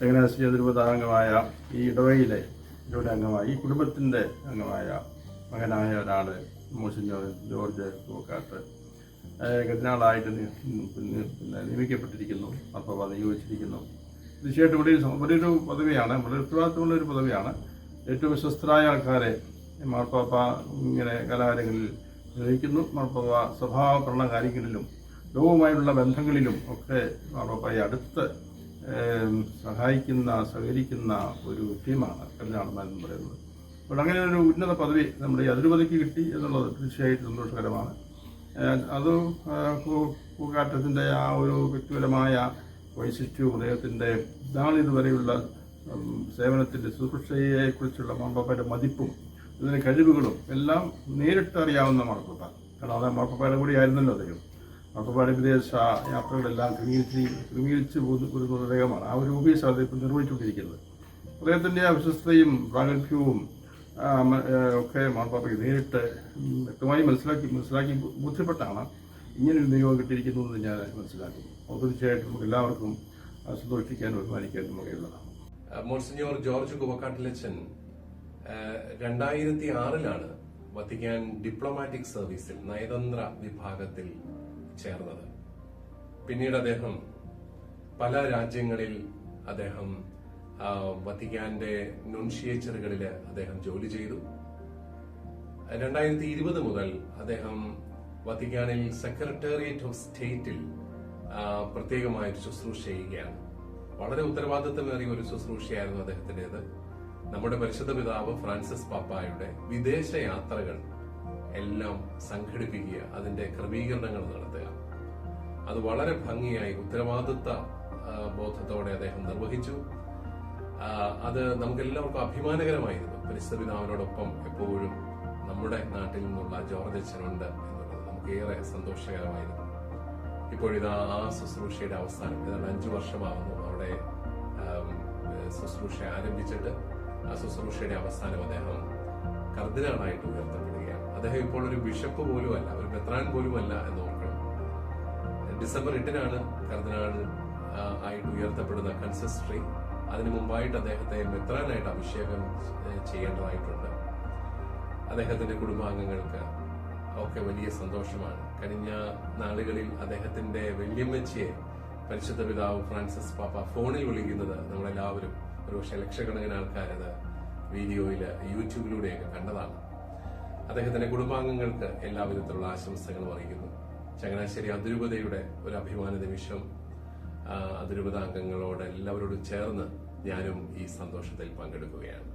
ചങ്ങനാശ്ശേരി അതിരൂപത അംഗമായ ഈ ഇടവയിലെ ഇവരുടെ അംഗമായ ഈ കുടുംബത്തിന്റെ അംഗമായ മകനായ ഒരാൾ മോസിഞ്ഞോർ ജോർജ് പൂക്കാട്ട് ഗതിനാളായിട്ട് നി- പിന്നെ നിയമിക്കപ്പെട്ടിരിക്കുന്നു അപ്പോൾ നിയോഗിച്ചിരിക്കുന്നു. തീർച്ചയായിട്ടും ഇവിടെ വലിയൊരു പദവിയാണ് വളരെ ഉത്തരവാദിത്തമുള്ള ഒരു പദവിയാണ്. ഏറ്റവും വിശ്വസ്തരായ ആൾക്കാരെ മാർപ്പാപ്പ ഇങ്ങനെ കലാകാരങ്ങളിൽ നിർവഹിക്കുന്നു. മാർപ്പാപ്പ സഭാഭരണ കാര്യങ്ങളിലും ലോകവുമായുള്ള ബന്ധങ്ങളിലും ഒക്കെ മാർപ്പാപ്പയെ അടുത്ത് സഹായിക്കുന്ന സഹകരിക്കുന്ന ഒരു ടീമാണ് കല്യാണം എന്ന് പറയുന്നത്. അപ്പോൾ അങ്ങനെ ഒരു ഉന്നത പദവി നമ്മുടെ ഈ കിട്ടി എന്നുള്ളത് തീർച്ചയായിട്ടും സന്തോഷകരമാണ്. അത് പൂക്കാറ്റത്തിന്റെ ആ ഒരു വ്യക്തിപരമായ വൈശിഷ്ട്യവും അദ്ദേഹത്തിന്റെ നാളിതുവരെയുള്ള ഉം, സേവനത്തിന്റെ ശുശ്രൂഷയെക്കുറിച്ചുള്ള മാർപ്പാപ്പയുടെ മതിപ്പും ഇതിന്റെ കഴിവുകളും എല്ലാം നേരിട്ടറിയാവുന്ന മാർപ്പാപ്പ. കാരണം അത് മാർപ്പാപ്പയുടെ കൂടി ആയിരുന്നല്ലോ അദ്ദേഹം. മാർപ്പാപ്പയുടെ വിദേശ യാത്രകളെല്ലാം ക്രമീകരിച്ച് ക്രമീകരിച്ച് ഒരു അദ്ദേഹമാണ് ആ ഒരു ഓഫീസ് ഇപ്പം നിർവഹിച്ചുകൊണ്ടിരിക്കുന്നത്. അദ്ദേഹത്തിന്റെ ആ വിശ്വസ്തയും പ്രാഗൽഭ്യവും ഒക്കെ മാർപ്പാപ്പയ്ക്ക് നേരിട്ട് വ്യക്തമായി മനസ്സിലാക്കി മനസ്സിലാക്കി ബോധ്യപ്പെട്ടാണ് ഇങ്ങനൊരു നിയോഗം കിട്ടിയിരിക്കുന്നതെന്ന് ഞാൻ മനസ്സിലാക്കുന്നു. അപ്പോൾ തീർച്ചയായിട്ടും നമുക്ക് എല്ലാവർക്കും സന്തോഷിക്കാനും ബഹുമാനിക്കാനും വകയുള്ളതാണ്. മോൺസിഞ്ഞോർ ജോർജ് കുവക്കാട്ടിലച്ചൻ രണ്ടായിരത്തി ആറിലാണ് വത്തിക്കാൻ ഡിപ്ലോമാറ്റിക് സർവീസിൽ നയതന്ത്ര വിഭാഗത്തിൽ ചേർന്നത്. പിന്നീട് അദ്ദേഹം പല രാജ്യങ്ങളിൽ അദ്ദേഹം വത്തിക്കാന്റെ നുൺഷിയേച്ചറുകളിൽ അദ്ദേഹം ജോലി ചെയ്തു. രണ്ടായിരത്തി ഇരുപത് മുതൽ അദ്ദേഹം വത്തിക്കാനിൽ സെക്രട്ടേറിയറ്റ് ഓഫ് സ്റ്റേറ്റിൽ പ്രത്യേകമായൊരു ശുശ്രൂഷ ചെയ്യുകയാണ്. വളരെ ഉത്തരവാദിത്തമേറിയ ഒരു ശുശ്രൂഷയായിരുന്നു അദ്ദേഹത്തിന്റെത്. നമ്മുടെ പരിശുദ്ധ പിതാവ് ഫ്രാൻസിസ് പാപ്പായുടെ വിദേശ യാത്രകൾ എല്ലാം സംഘടിപ്പിക്കുക അതിന്റെ ക്രമീകരണങ്ങൾ നടത്തുക. അത് വളരെ ഭംഗിയായി ഉത്തരവാദിത്ത ബോധത്തോടെ അദ്ദേഹം നിർവഹിച്ചു. അത് നമുക്കെല്ലാവർക്കും അഭിമാനകരമായിരുന്നു. പരിസ്ഥിതിനാവിനോടൊപ്പം എപ്പോഴും നമ്മുടെ നാട്ടിൽ നിന്നുള്ള ജോർജ് അച്ഛനുണ്ട് എന്നുള്ളത് നമുക്കേറെ സന്തോഷകരമായിരുന്നു. ഇപ്പോഴിതാ ആ ശുശ്രൂഷയുടെ അവസാനം ഏതാണ്ട് അഞ്ചു വർഷമാകുന്നു അവിടെ ശുശ്രൂഷ ആരംഭിച്ചിട്ട്. ആ ശുശ്രൂഷയുടെ അവസാനം അദ്ദേഹം കർദിനാളായിട്ട് ഉയർത്തപ്പെടുകയാണ് അദ്ദേഹം ഇപ്പോൾ ഒരു ബിഷപ്പ് പോലുമല്ല ഒരു മെത്രാൻ പോലുമല്ല എന്ന് ഓർക്കണം. ഡിസംബർ എട്ടിനാണ് കർദിനാൾ ആയിട്ട് ഉയർത്തപ്പെടുന്ന കൺസിസ്റ്ററി അതിനു മുമ്പായിട്ട് അദ്ദേഹത്തെ മെത്രാനായിട്ട് അഭിഷേകം ചെയ്യേണ്ടതായിട്ടുണ്ട്. അദ്ദേഹത്തിന്റെ കുടുംബാംഗങ്ങൾക്ക് ഒക്കെ വലിയ സന്തോഷമാണ്. കഴിഞ്ഞ നാളുകളിൽ അദ്ദേഹത്തിന്റെ വല്യമ്മച്ചിയെ പരിശുദ്ധ പിതാവ് ഫ്രാൻസിസ് പാപ്പ ഫോണിൽ വിളിക്കുന്നത് നമ്മളെല്ലാവരും ഒരുപക്ഷെ ലക്ഷക്കണക്കിന് ആൾക്കാരത് വീഡിയോയിൽ യൂട്യൂബിലൂടെയൊക്കെ കണ്ടതാണ്. അദ്ദേഹത്തിന്റെ കുടുംബാംഗങ്ങൾക്ക് എല്ലാവിധത്തിലുള്ള ആശംസകളും അറിയിക്കുന്നു. ചങ്ങനാശ്ശേരി അതിരൂപതയുടെ ഒരു അഭിമാന നിമിഷം അതിരൂപത അംഗങ്ങളോട് എല്ലാവരോടും ചേർന്ന് ഞാനും ഈ സന്തോഷത്തിൽ പങ്കെടുക്കുകയാണ്.